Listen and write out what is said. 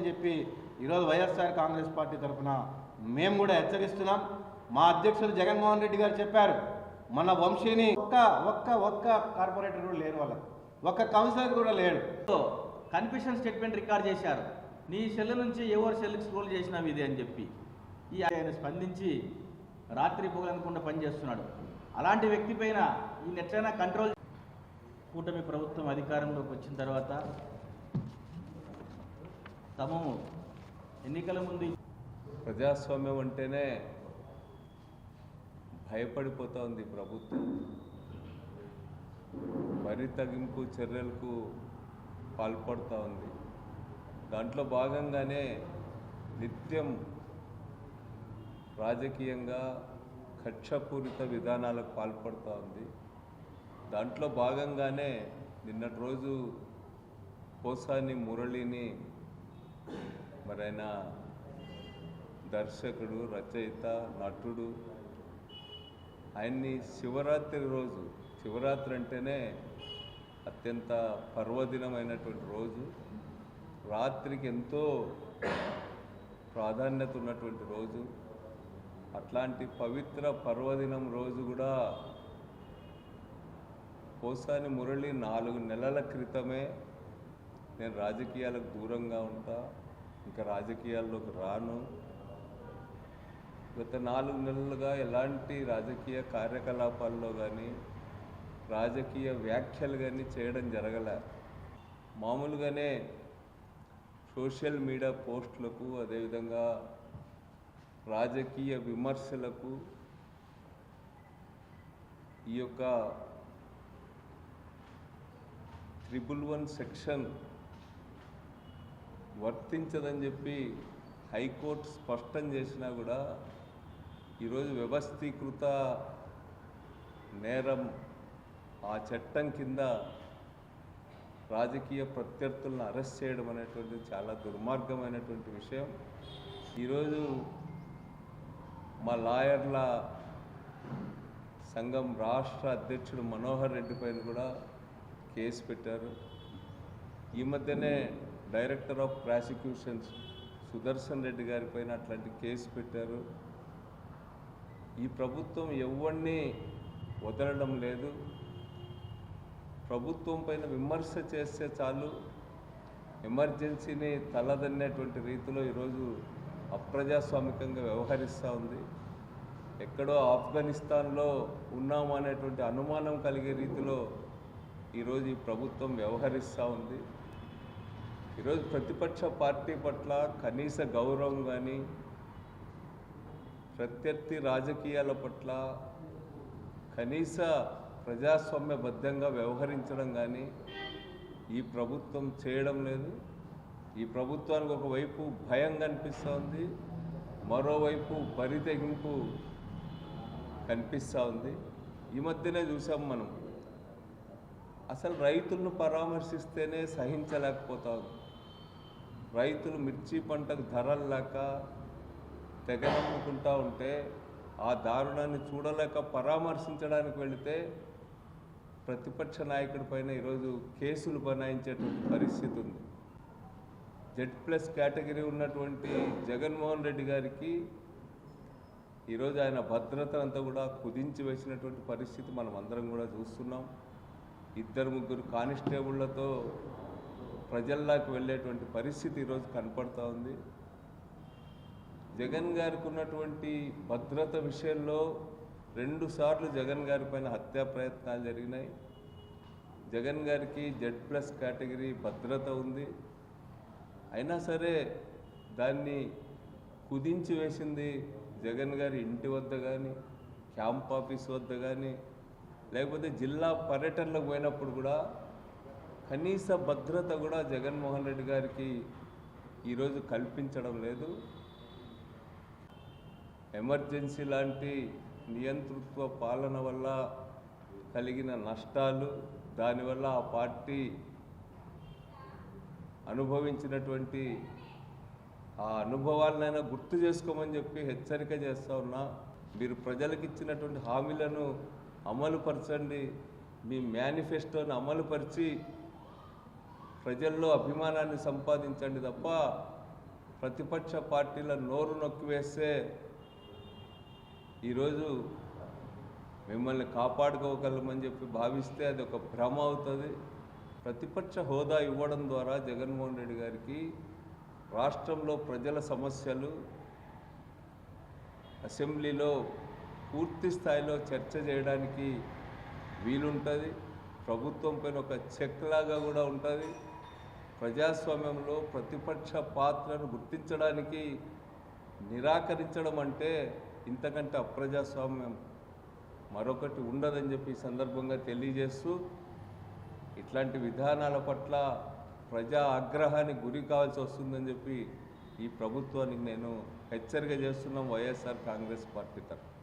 అని చెప్పి ఈరోజు వైఎస్ఆర్ కాంగ్రెస్ పార్టీ తరఫున మేము కూడా హెచ్చరిస్తున్నాం. మా అధ్యక్షులు జగన్మోహన్ రెడ్డి గారు చెప్పారు మన వంశీని ఒక్క ఒక్క ఒక్క కార్పొరేటర్ కూడా లేరు వాళ్ళకి. ఒక్క కౌన్సిలర్ కూడా లేడు. కన్ఫ్యూషన్ స్టేట్మెంట్ రికార్డ్ చేశారు. నీ సెల్ నుంచి ఎవరు సెల్కి స్క్రోల్ చేసినావు ఇది? అని చెప్పి. ఈ ఆయన స్పందించి రాత్రి పని పనిచేస్తున్నాడు అలాంటి వ్యక్తి పైన ఈయన ఎట్లయినా కంట్రోల్ కూటమి ప్రభుత్వం అధికారంలోకి వచ్చిన తర్వాత తమము ఎన్నికల ముందు ప్రజాస్వామ్యం అంటేనే భయపడిపోతూ ఉంది ప్రభుత్వం. మరి తగ్గింపు చర్యలకు పాల్పడుతూ ఉంది దాంట్లో భాగంగానే నిత్యం రాజకీయంగా కక్షపూరిత విధానాలకు పాల్పడుతూ ఉంది దాంట్లో భాగంగానే నిన్నటి రోజు పోసాని మురళిని మరి ఆయన దర్శకుడు రచయిత నటుడు ఆయన్ని శివరాత్రి రోజు శివరాత్రి అంటేనే అత్యంత పర్వదినమైనటువంటి రోజు రాత్రికి ఎంతో ప్రాధాన్యత ఉన్నటువంటి రోజు అట్లాంటి పవిత్ర పర్వదినం రోజు కూడా కోసాని మురళి నాలుగు నెలల క్రితమే నేను రాజకీయాలకు దూరంగా ఉంటా ఇంకా రాజకీయాల్లోకి రాను. గత నాలుగు నెలలుగా ఎలాంటి రాజకీయ కార్యకలాపాల్లో కానీ రాజకీయ వ్యాఖ్యలు కానీ చేయడం జరగలే. మామూలుగానే సోషల్ మీడియా పోస్టులకు అదేవిధంగా రాజకీయ విమర్శలకు ఈ యొక్క ట్రిపుల్ వన్ సెక్షన్ వర్తించదని చెప్పి హైకోర్టు స్పష్టం చేసినా కూడా ఈరోజు వ్యవస్థీకృత నేరం ఆ చట్టం కింద రాజకీయ ప్రత్యర్థులను అరెస్ట్ చేయడం అనేటువంటిది చాలా దుర్మార్గమైనటువంటి విషయం. ఈరోజు మా లాయర్ల సంఘం రాష్ట్ర అధ్యక్షుడు మనోహర్ రెడ్డి పైన కూడా కేసు పెట్టారు. ఈ మధ్యనే director of prosecutions Sudarshan Reddy గారి పైన అట్లాంటి కేసు పెట్టారు. ఈ ప్రభుత్వం ఎవరిని వదలడం లేదు. ప్రభుత్వం పైన విమర్శ చేస్తే చాలు. ఎమర్జెన్సీని తలదన్నేటువంటి రీతిలో ఈరోజు అప్రజాస్వామికంగా వ్యవహరిస్తూ ఉంది. ఎక్కడో ఆఫ్ఘనిస్తాన్లో ఉన్నాము అనేటువంటి అనుమానం కలిగే రీతిలో ఈరోజు ఈ ప్రభుత్వం వ్యవహరిస్తూ ఉంది. ఈరోజు ప్రతిపక్ష పార్టీ పట్ల కనీస గౌరవం కానీ ప్రత్యర్థి రాజకీయాల పట్ల కనీస ప్రజాస్వామ్యబద్ధంగా వ్యవహరించడం కానీ ఈ ప్రభుత్వం చేయడం లేదు. ఈ ప్రభుత్వానికి ఒకవైపు భయం కనిపిస్తోంది మరోవైపు బరితెగింపు కనిపిస్తూ ఉంది ఈ మధ్యనే చూసాం మనం. అసలు రైతులను పరామర్శిస్తేనే సహించలేకపోతా. ఉంది రైతులు మిర్చి పంటకు ధరలు లేక తెగనమ్ముకుంటా ఉంటే ఆ దారుణాన్ని చూడలేక పరామర్శించడానికి వెళితే ప్రతిపక్ష నాయకుడి పైన ఈరోజు కేసులు బనాయించేటువంటి పరిస్థితి ఉంది. జెడ్ ప్లస్ కేటగిరీ ఉన్నటువంటి జగన్మోహన్ రెడ్డి గారికి ఈరోజు ఆయన భద్రత అంతా కూడా కుదించి వేసినటువంటి పరిస్థితి మనం అందరం కూడా చూస్తున్నాం. ఇద్దరు ముగ్గురు కానిస్టేబుళ్ళతో ప్రజల్లోకి వెళ్ళేటువంటి పరిస్థితి ఈరోజు కనపడుతూ ఉంది. జగన్ గారికి ఉన్నటువంటి భద్రత విషయంలో రెండుసార్లు జగన్ గారి పైన హత్యా ప్రయత్నాలు జరిగినాయి. జగన్ గారికి జెడ్ ప్లస్ కేటగిరీ భద్రత ఉంది. అయినా సరే దాన్ని కుదించి వేసింది జగన్ గారి ఇంటి వద్ద కానీ క్యాంప్ ఆఫీస్ వద్ద కానీ లేకపోతే జిల్లా పర్యటనలకు పోయినప్పుడు కూడా కనీస భద్రత కూడా జగన్మోహన్ రెడ్డి గారికి ఈరోజు కల్పించడం లేదు. ఎమర్జెన్సీ లాంటి నియంతృత్వ పాలన వల్ల కలిగిన నష్టాలు దానివల్ల ఆ పార్టీ అనుభవించినటువంటి ఆ అనుభవాలనైనా గుర్తు చేసుకోమని చెప్పి హెచ్చరిక చేస్తా ఉన్నా. మీరు ప్రజలకు ఇచ్చినటువంటి హామీలను అమలుపరచండి. మీ మేనిఫెస్టోను అమలుపరిచి ప్రజల్లో అభిమానాన్ని సంపాదించండి తప్ప ప్రతిపక్ష పార్టీల నోరు నొక్కివేస్తే ఈరోజు మిమ్మల్ని కాపాడుకోగలమని చెప్పి భావిస్తే అది ఒక భ్రమ అవుతుంది. ప్రతిపక్ష హోదా ఇవ్వడం ద్వారా జగన్మోహన్ రెడ్డి గారికి రాష్ట్రంలో ప్రజల సమస్యలు అసెంబ్లీలో పూర్తి స్థాయిలో చర్చ చేయడానికి వీలుంటుంది. ప్రభుత్వం పైన ఒక చెక్ లాగా కూడా ఉంటుంది. ప్రజాస్వామ్యంలో ప్రతిపక్ష పాత్రను గుర్తించడానికి నిరాకరించడం అంటే ఇంతకంటే అప్రజాస్వామ్యం మరొకటి ఉండదని చెప్పి సందర్భంగా తెలియజేస్తూ ఇట్లాంటి విధానాల పట్ల ప్రజా ఆగ్రహానికి గురి కావాల్సి వస్తుందని చెప్పి ఈ ప్రభుత్వానికి నేను హెచ్చరిక చేస్తున్నాం వైఎస్ఆర్ కాంగ్రెస్ పార్టీ తరఫు